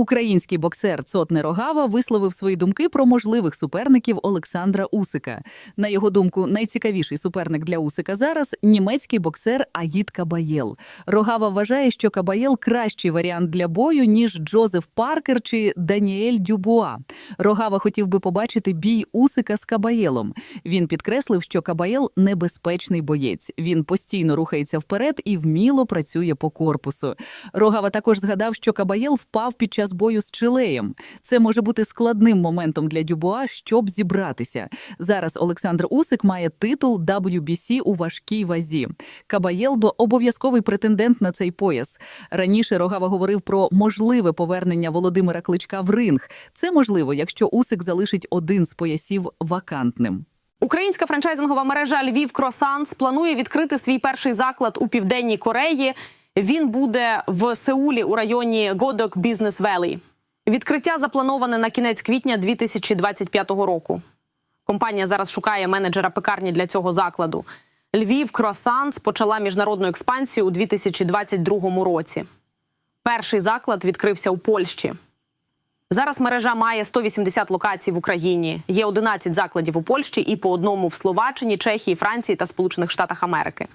Український боксер Цотне Рогава висловив свої думки про можливих суперників Олександра Усика. На його думку, найцікавіший суперник для Усика зараз німецький боксер Аїд Кабаєл. Рогава вважає, що Кабаєл кращий варіант для бою ніж Джозеф Паркер чи Даніель Дюбуа. Рогава хотів би побачити бій Усика з Кабаєлом. Він підкреслив, що Кабаєл небезпечний боєць. Він постійно рухається вперед і вміло працює по корпусу. Рогава також згадав, що Кабаєл впав під час бою з Чилеєм. Це може бути складним моментом для Дюбуа, щоб зібратися. Зараз Олександр Усик має титул WBC у важкій вазі. Кабаєл бо обов'язковий претендент на цей пояс. Раніше Рогава говорив про можливе повернення Володимира Кличка в ринг. Це можливо, якщо Усик залишить один з поясів вакантним. Українська франчайзингова мережа Львів Кросанс планує відкрити свій перший заклад у південній Кореї. Він буде в Сеулі у районі Годок Бізнес Велі. Відкриття заплановане на кінець квітня 2025 року. Компанія зараз шукає менеджера пекарні для цього закладу. Львів Кросанс почала міжнародну експансію у 2022 році. Перший заклад відкрився у Польщі. Зараз мережа має 180 локацій в Україні. Є 11 закладів у Польщі і по одному в Словаччині, Чехії, Франції та Сполучених Штатах Америки.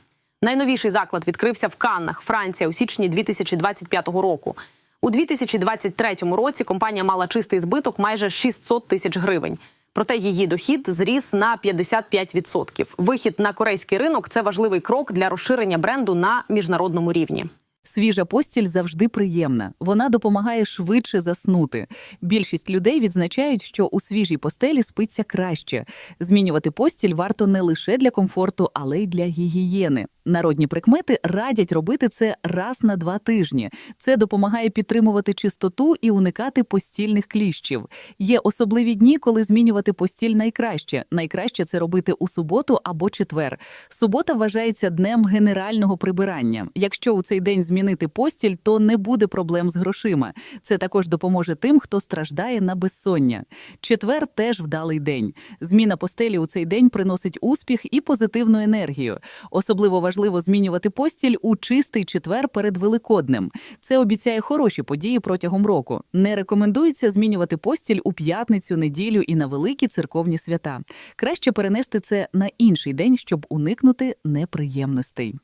Найновіший заклад відкрився в Каннах, Франція у січні 2025 року. У 2023 році компанія мала чистий збиток майже 600 тисяч гривень. Проте її дохід зріс на 55%. Вихід на корейський ринок це важливий крок для розширення бренду на міжнародному рівні. Свіжа постіль завжди приємна. Вона допомагає швидше заснути. Більшість людей відзначають, що у свіжій постелі спиться краще. Змінювати постіль варто не лише для комфорту, але й для гігієни. Народні прикмети радять робити це раз на два тижні. Це допомагає підтримувати чистоту і уникати постільних кліщів. Є особливі дні, коли змінювати постіль найкраще. Найкраще це робити у суботу або четвер. Субота вважається днем генерального прибирання. Якщо у цей день змінити постіль, то не буде проблем з грошима. Це також допоможе тим, хто страждає на безсоння. Четвер теж вдалий день. Зміна постелі у цей день приносить успіх і позитивну енергію. Особливо важливо змінювати постіль у чистий четвер перед Великоднем. Це обіцяє хороші події протягом року. Не рекомендується змінювати постіль у п'ятницю, неділю і на великі церковні свята. Краще перенести це на інший день, щоб уникнути неприємностей.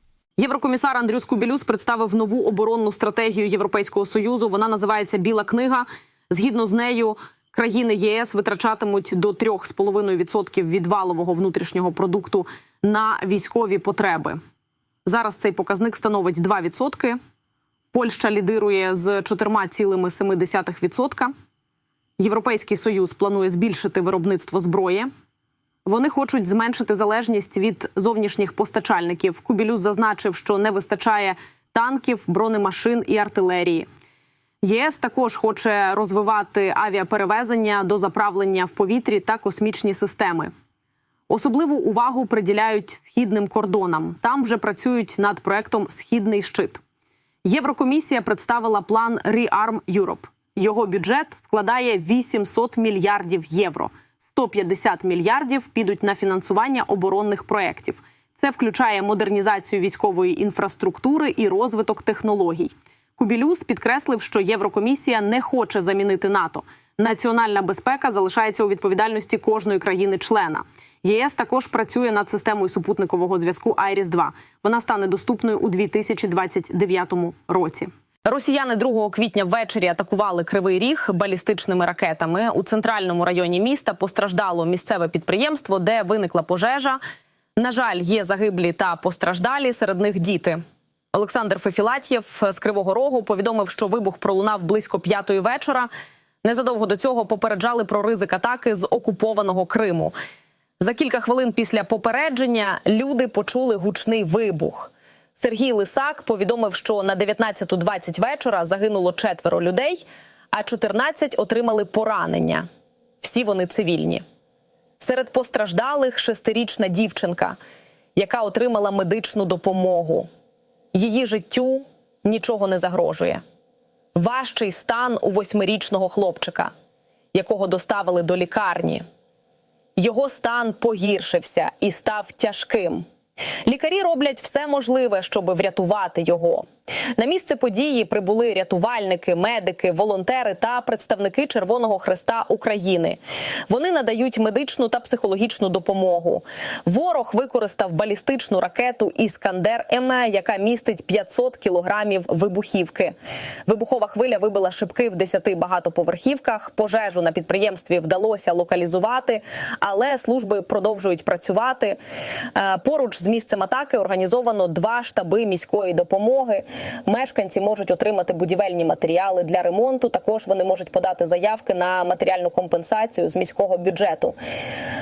Єврокомісар Андрю Скубілюс представив нову оборонну стратегію Європейського союзу. Вона називається Біла книга. Згідно з нею, країни єС витрачатимуть до 3,5% від валового внутрішнього продукту на військові потреби. Зараз цей показник становить 2%. Польща лідирує з 4,7%. Європейський союз планує збільшити виробництво зброї. Вони хочуть зменшити залежність від зовнішніх постачальників. Кубілюс зазначив, що не вистачає танків, бронемашин і артилерії. ЄС також хоче розвивати авіаперевезення до заправлення в повітрі та космічні системи. Особливу увагу приділяють східним кордонам. Там вже працюють над проектом Східний щит. Єврокомісія представила план Rearm Europe. Його бюджет складає 800 мільярдів євро. 150 мільярдів підуть на фінансування оборонних проєктів. Це включає модернізацію військової інфраструктури і розвиток технологій. Кубілюс підкреслив, що Єврокомісія не хоче замінити НАТО. Національна безпека залишається у відповідальності кожної країни-члена. ЄС також працює над системою супутникового зв'язку Айріс 2 Вона стане доступною у 2029 році. Росіяни 2 квітня ввечері атакували кривий ріг балістичними ракетами. У центральному районі міста постраждало місцеве підприємство, де виникла пожежа. На жаль, є загиблі та постраждалі. Серед них діти. Олександр Фефілатєв з Кривого Рогу повідомив, що вибух пролунав близько п'ятої вечора. Незадовго до цього попереджали про ризик атаки з окупованого Криму. За кілька хвилин після попередження люди почули гучний вибух. Сергій Лисак повідомив, що на 19.20 вечора загинуло четверо людей, а 14 отримали поранення. Всі вони цивільні. Серед постраждалих шестирічна дівчинка, яка отримала медичну допомогу. Її життю нічого не загрожує. Важчий стан у восьмирічного хлопчика, якого доставили до лікарні. Його стан погіршився і став тяжким. Лікарі роблять все можливе, щоб врятувати його. На місце події прибули рятувальники, медики, волонтери та представники Червоного Хреста України. Вони надають медичну та психологічну допомогу. Ворог використав балістичну ракету Іскандер М, яка містить 500 кілограмів вибухівки. Вибухова хвиля вибила шибки в 10 багатоповерхівках. Пожежу на підприємстві вдалося локалізувати, але служби продовжують працювати. Е, Поруч з місцем атаки організовано два штаби міської допомоги. Мешканці можуть отримати будівельні матеріали для ремонту. Також вони можуть подати заявки на матеріальну компенсацію з міського бюджету.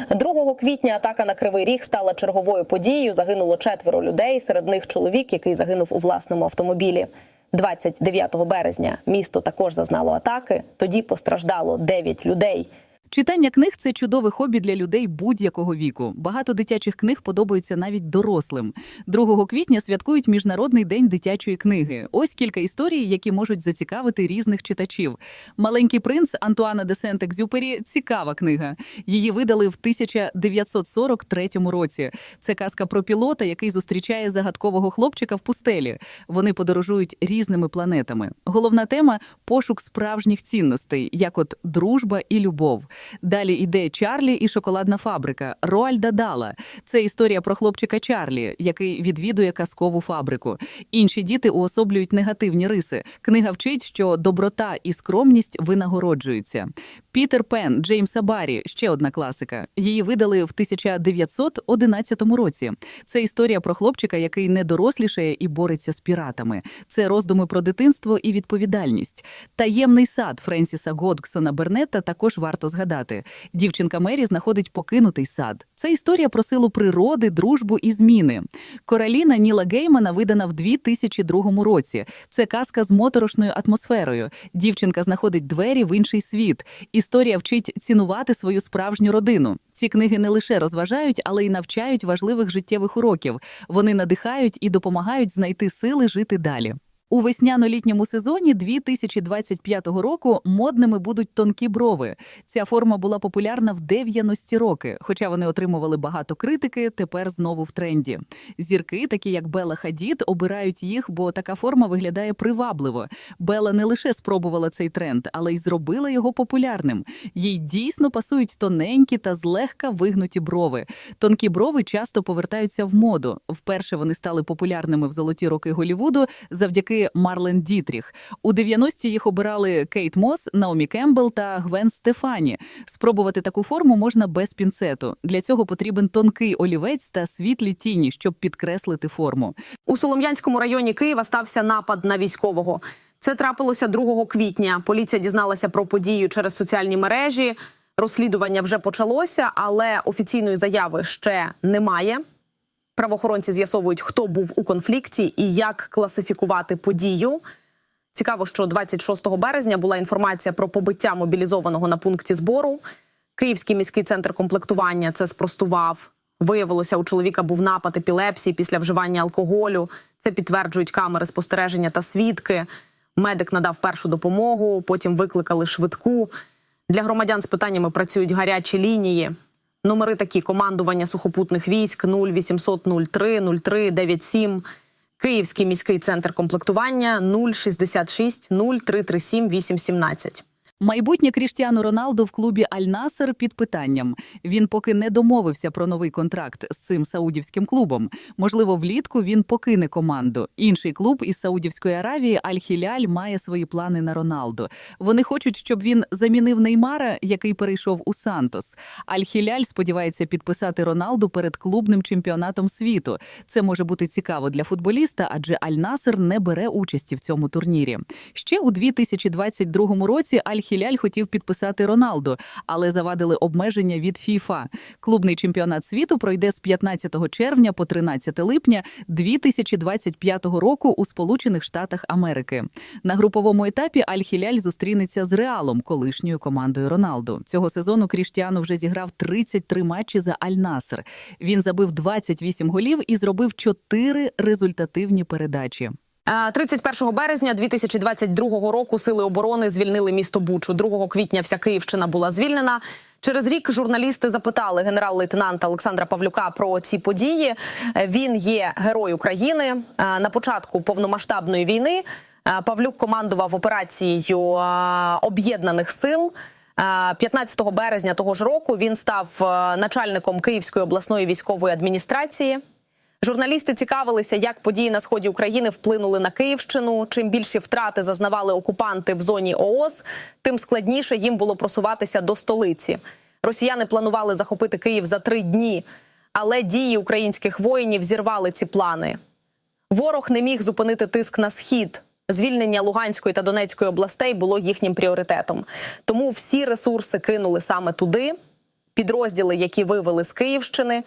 2 квітня атака на Кривий Ріг стала черговою подією. Загинуло четверо людей. Серед них чоловік, який загинув у власному автомобілі. 29 березня місто також зазнало атаки. Тоді постраждало 9 людей. Читання книг це чудове хобі для людей будь-якого віку. Багато дитячих книг подобаються навіть дорослим. 2 квітня святкують Міжнародний день дитячої книги. Ось кілька історій, які можуть зацікавити різних читачів. Маленький принц Антуана де Сент-Екзюпері – цікава книга. Її видали в 1943 році. Це казка про пілота, який зустрічає загадкового хлопчика в пустелі. Вони подорожують різними планетами. Головна тема пошук справжніх цінностей, як от дружба і любов. Далі йде Чарлі і шоколадна фабрика Роальда Дала. Це історія про хлопчика Чарлі, який відвідує казкову фабрику. Інші діти уособлюють негативні риси. Книга вчить, що доброта і скромність винагороджуються. Пітер Пен Джеймса Баррі – ще одна класика. Її видали в 1911 році. Це історія про хлопчика, який не дорослішає і бореться з піратами. Це роздуми про дитинство і відповідальність. Таємний сад Френсіса Годксона Бернетта також варто згадати. Дівчинка Мері знаходить покинутий сад. Це історія про силу природи, дружбу і зміни. Кораліна Ніла Геймана видана в 2002 році. Це казка з моторошною атмосферою. Дівчинка знаходить двері в інший світ. Історія вчить цінувати свою справжню родину. Ці книги не лише розважають, але й навчають важливих життєвих уроків. Вони надихають і допомагають знайти сили жити далі. У весняно-літньому сезоні 2025 року модними будуть тонкі брови. Ця форма була популярна в 90-ті роки, хоча вони отримували багато критики, тепер знову в тренді. Зірки, такі як Бела Хадід, обирають їх, бо така форма виглядає привабливо. Бела не лише спробувала цей тренд, але й зробила його популярним. Їй дійсно пасують тоненькі та злегка вигнуті брови. Тонкі брови часто повертаються в моду. Вперше вони стали популярними в золоті роки Голівуду завдяки Марлен Дітріх. У 90-ті їх обирали Кейт Мос, Наомі Кембл та Гвен Стефані. Спробувати таку форму можна без пінцету. Для цього потрібен тонкий олівець та світлі тіні, щоб підкреслити форму. У Солом'янському районі Києва стався напад на військового. Це трапилося 2 квітня. Поліція дізналася про подію через соціальні мережі. Розслідування вже почалося, але офіційної заяви ще немає. Правоохоронці з'ясовують, хто був у конфлікті і як класифікувати подію. Цікаво, що 26 березня була інформація про побиття мобілізованого на пункті збору. Київський міський центр комплектування це спростував. Виявилося, у чоловіка був напад епілепсії після вживання алкоголю. Це підтверджують камери спостереження та свідки. Медик надав першу допомогу, потім викликали швидку. Для громадян з питаннями працюють гарячі лінії. Номери такі: командування сухопутних військ 0800 03 03 97, Київський міський центр комплектування 066 0337 817. Майбутнє Кріштіану Роналду в клубі Аль-Насер під питанням. Він поки не домовився про новий контракт з цим саудівським клубом. Можливо, влітку він покине команду. Інший клуб із Саудівської Аравії Аль-Хіляль має свої плани на Роналду. Вони хочуть, щоб він замінив Неймара, який перейшов у Сантос. Аль-Хіляль сподівається підписати Роналду перед клубним чемпіонатом світу. Це може бути цікаво для футболіста, адже Аль-Насер не бере участі в цьому турнірі. Ще у 2022 році Аль-Хіляль хотів підписати Роналду, але завадили обмеження від ФІФА. Клубний чемпіонат світу пройде з 15 червня по 13 липня 2025 року у Сполучених Штатах Америки. На груповому етапі Аль-Хіляль зустрінеться з Реалом, колишньою командою Роналду. Цього сезону Кріштіану вже зіграв 33 матчі за Аль-Наср. Він забив 28 голів і зробив 4 результативні передачі. Е, 31 березня 2022 року сили оборони звільнили місто Бучу. 2 квітня вся Київщина була звільнена. Через рік журналісти запитали генерал-лейтенанта Олександра Павлюка про ці події. Е, Він є герой України. Е, На початку повномасштабної війни е, Павлюк командував операцією е, об'єднаних сил. Е, 15 березня того ж року він став е, начальником Київської обласної військової адміністрації. Журналісти цікавилися, як події на сході України вплинули на Київщину. Чим більші втрати зазнавали окупанти в зоні ООС, тим складніше їм було просуватися до столиці. Росіяни планували захопити Київ за три дні, але дії українських воїнів зірвали ці плани. Ворог не міг зупинити тиск на схід. Звільнення Луганської та Донецької областей було їхнім пріоритетом. Тому всі ресурси кинули саме туди. Підрозділи, які вивели з Київщини,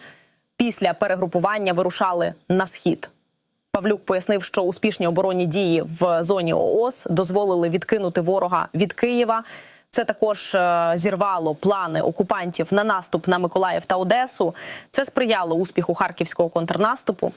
після перегрупування вирушали на схід. Павлюк пояснив, що успішні оборонні дії в зоні ООС дозволили відкинути ворога від Києва. Це також е, зірвало плани окупантів на наступ на Миколаїв та Одесу. Це сприяло успіху харківського контрнаступу.